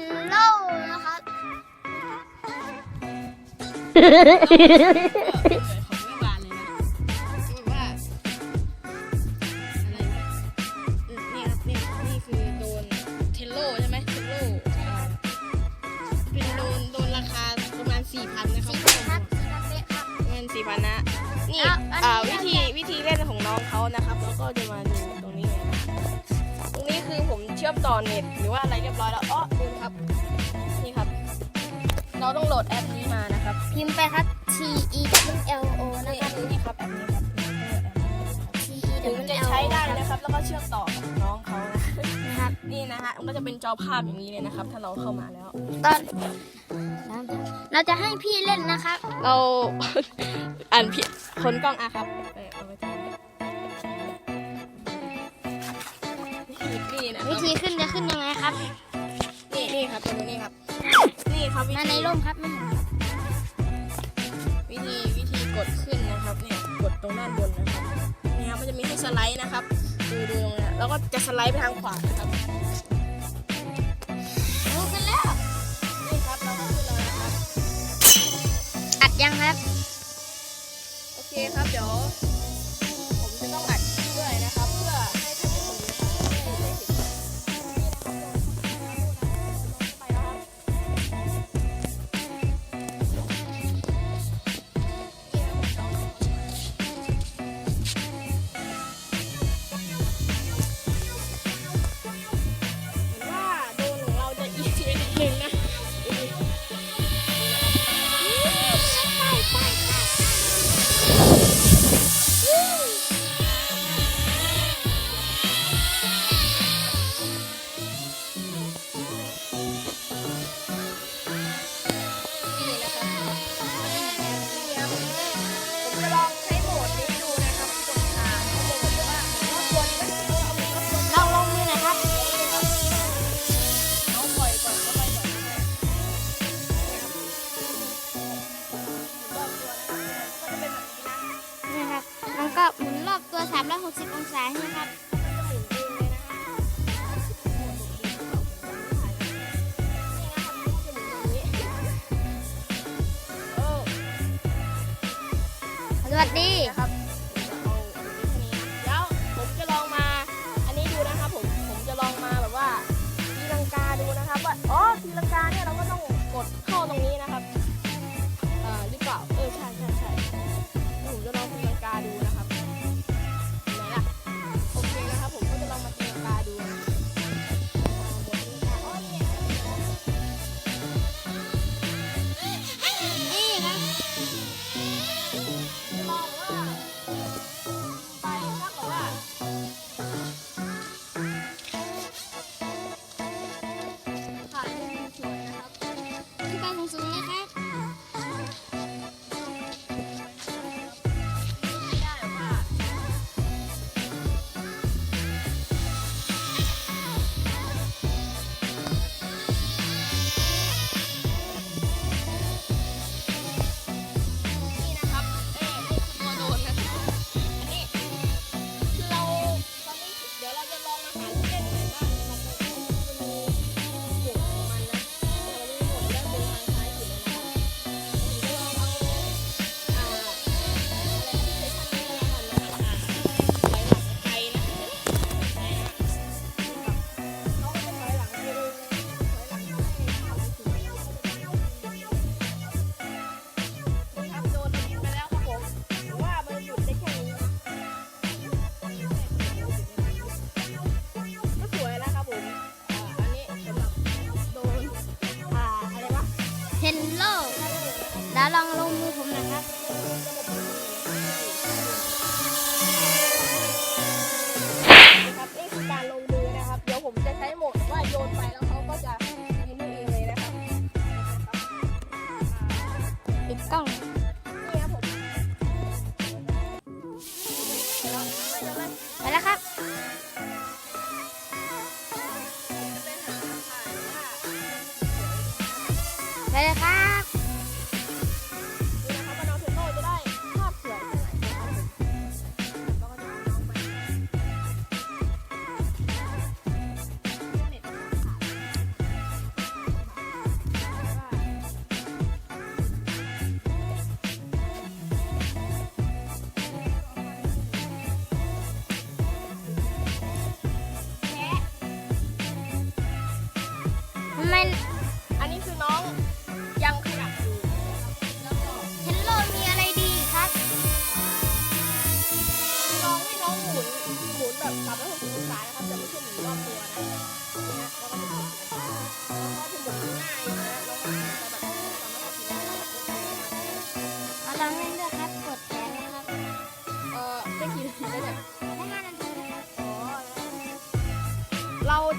นโลนะครับ ของแม่บานเลยนะคือว่าอะไรนะอืมนี่ครับนี่นี่คือโดนเทลโลใช่ไหมเทลโลอ่าเป็นโดนโดนราคาประมาณ4,000นะครับสีครับสีดำเป๊ะครับเงิน4,000นะนี่แล้วอันนี้ อ่าวิธีวิธีเล่นของน้องเขานะครับ แล้วก็จะมาดูตรงนี้นะตรงนี้คือผมเชื่อมต่อเน็ตหรือว่าอะไรเรียบร้อยแล้วอ๋อ ครับ นี่ครับ เราต้องโหลดแอปนี้มานะครับพิมพ์ไปครับ T E W L O นะนี่ครับคือนี่ครับแอปนี้ครับ T E ถึง W มันจะ L O ใช้ได้นะครับ แล้วก็เชื่อมต่อกับน้องเขานะ นะครับ นี่นะฮะ มันก็จะเป็นจอภาพอย่างนี้เลยนะครับ ถ้าเราเข้ามาแล้ว ตอนเราจะให้พี่เล่นนะครับ เรา อ่านผิดคนกล้องอะครับเออเอาไปทำนี่นะวิธีขึ้นจะขึ้นยังไงครับ ครับวิมาธีในร่มครับไม่เห็นครับวิธีวิธีกดขึ้นนะครับเนี่ยกดตรงด้านบนนะครับนี่ครับมันจะมีให้สไลด์นะครับ ดูดูตรงนี้แล้วก็จะสไลด์ไปทางขวานะครับรู้กันแล้ว นี่ครับเราก็ขึ้นแล้วนะครับ อัดยังครับ โอเคครับเดี๋ยว สวัสดี นะครับ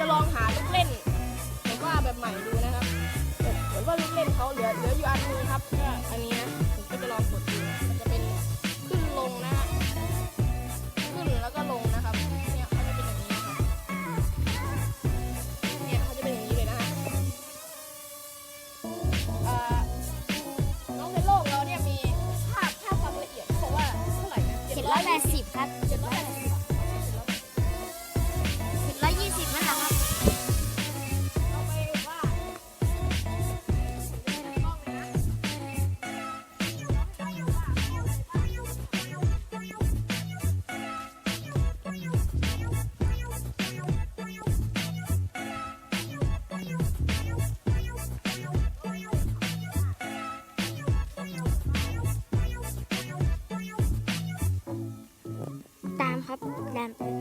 จะลองหาลูกเล่นแบบว่าแบบใหม่ดูนะครับเหมือนว่าลูกเล่นเขาเหลือเหลืออยู่อันนึงครับก็อันนี้นะผมก็จะลองกด ค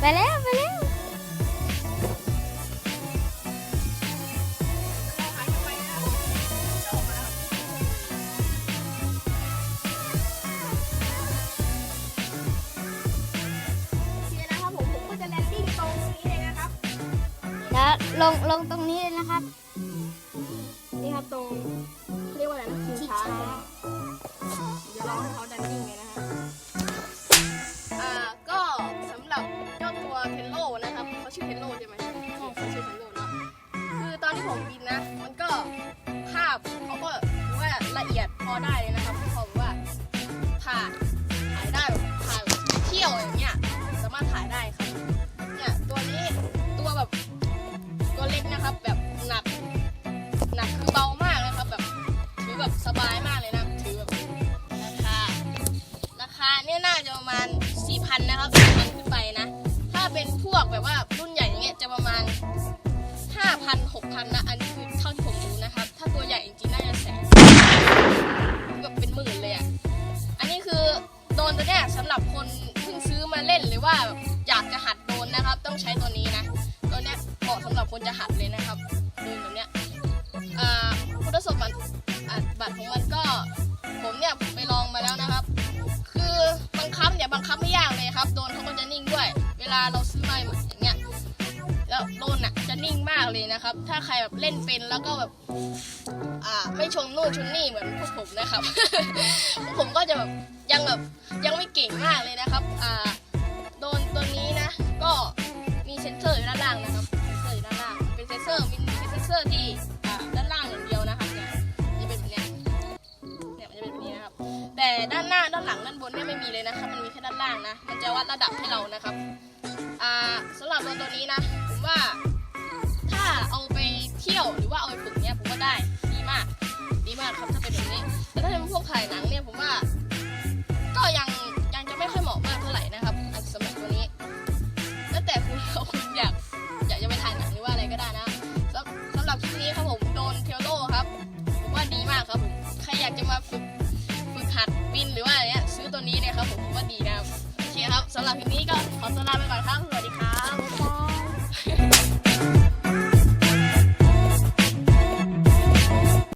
ไปแล้วไปแล้วเราหายรับจะออกมาแล้วโอเคนะครับผมผมก็จะแลนดิ้งตรงนี้เลยนะครับแล้วลงลงตรงนี้ามารถถ่ายได้ครับ เนี่ยตัวนี้ตัวแบบตัวเล็กนะครับ แบบหนักหนักคือเบามากนะครับ แบบถือแบบสบายมากเลยนะถือแบบราคาราคาเนี่ยน่าจะประมาณ4,000นนะครับ4,000ขึ้นไปนะ ถ้าเป็นพวกแบบว่ารุ่นใหญ่อย่างเงี้ยจะประมาณ5,000 6,000นะอันนี้คือเท่ คุณสมบัติบัตรของมันก็ ผมเนี่ยผมไปลองมาแล้วนะครับ คือบังคับเนี่ยบังคับไม่ยากเลยครับโดนเขาก็จะนิ่งด้วย เวลาเราซื้อไม้มาอย่างเงี้ยแล้วโดนอะจะนิ่งมากเลยนะครับ ถ้าใครแบบเล่นเป็นแล้วก็แบบอ่าไม่ชนนู่นชนนี่เหมือนพวกผมนะครับพวกผมก็จะแบบยังแบบยังไม่เก่งมากเลยนะครับอ่าโดนตัวนี้นะ ก็มีเซนเซอร์อยู่ด้านล่างนะครับเซนเซอร์อยู่ด้านล่างเป็นเซนเซอร์มีเซนเซอร์ที่านหลังด้านบนเนี่ยไม่มีเลยนะครับ มันมีแค่ด้านล่างนะ มันจะวัดระดับให้เรานะครับ อ่าสำหรับตัวตัวนี้นะ ผมว่าถ้าเอาไปเที่ยวหรือว่าเอาไปฝึกเนี่ยผมว่าได้ดีมาก ดีมากครับถ้าเป็นแบบนี้ แต่ถ้าเป็นพวกถ่ายหนังเนี่ยผมว่า สำหรับคลิปนี้ก็ขอตัวลาไปก่อนครับ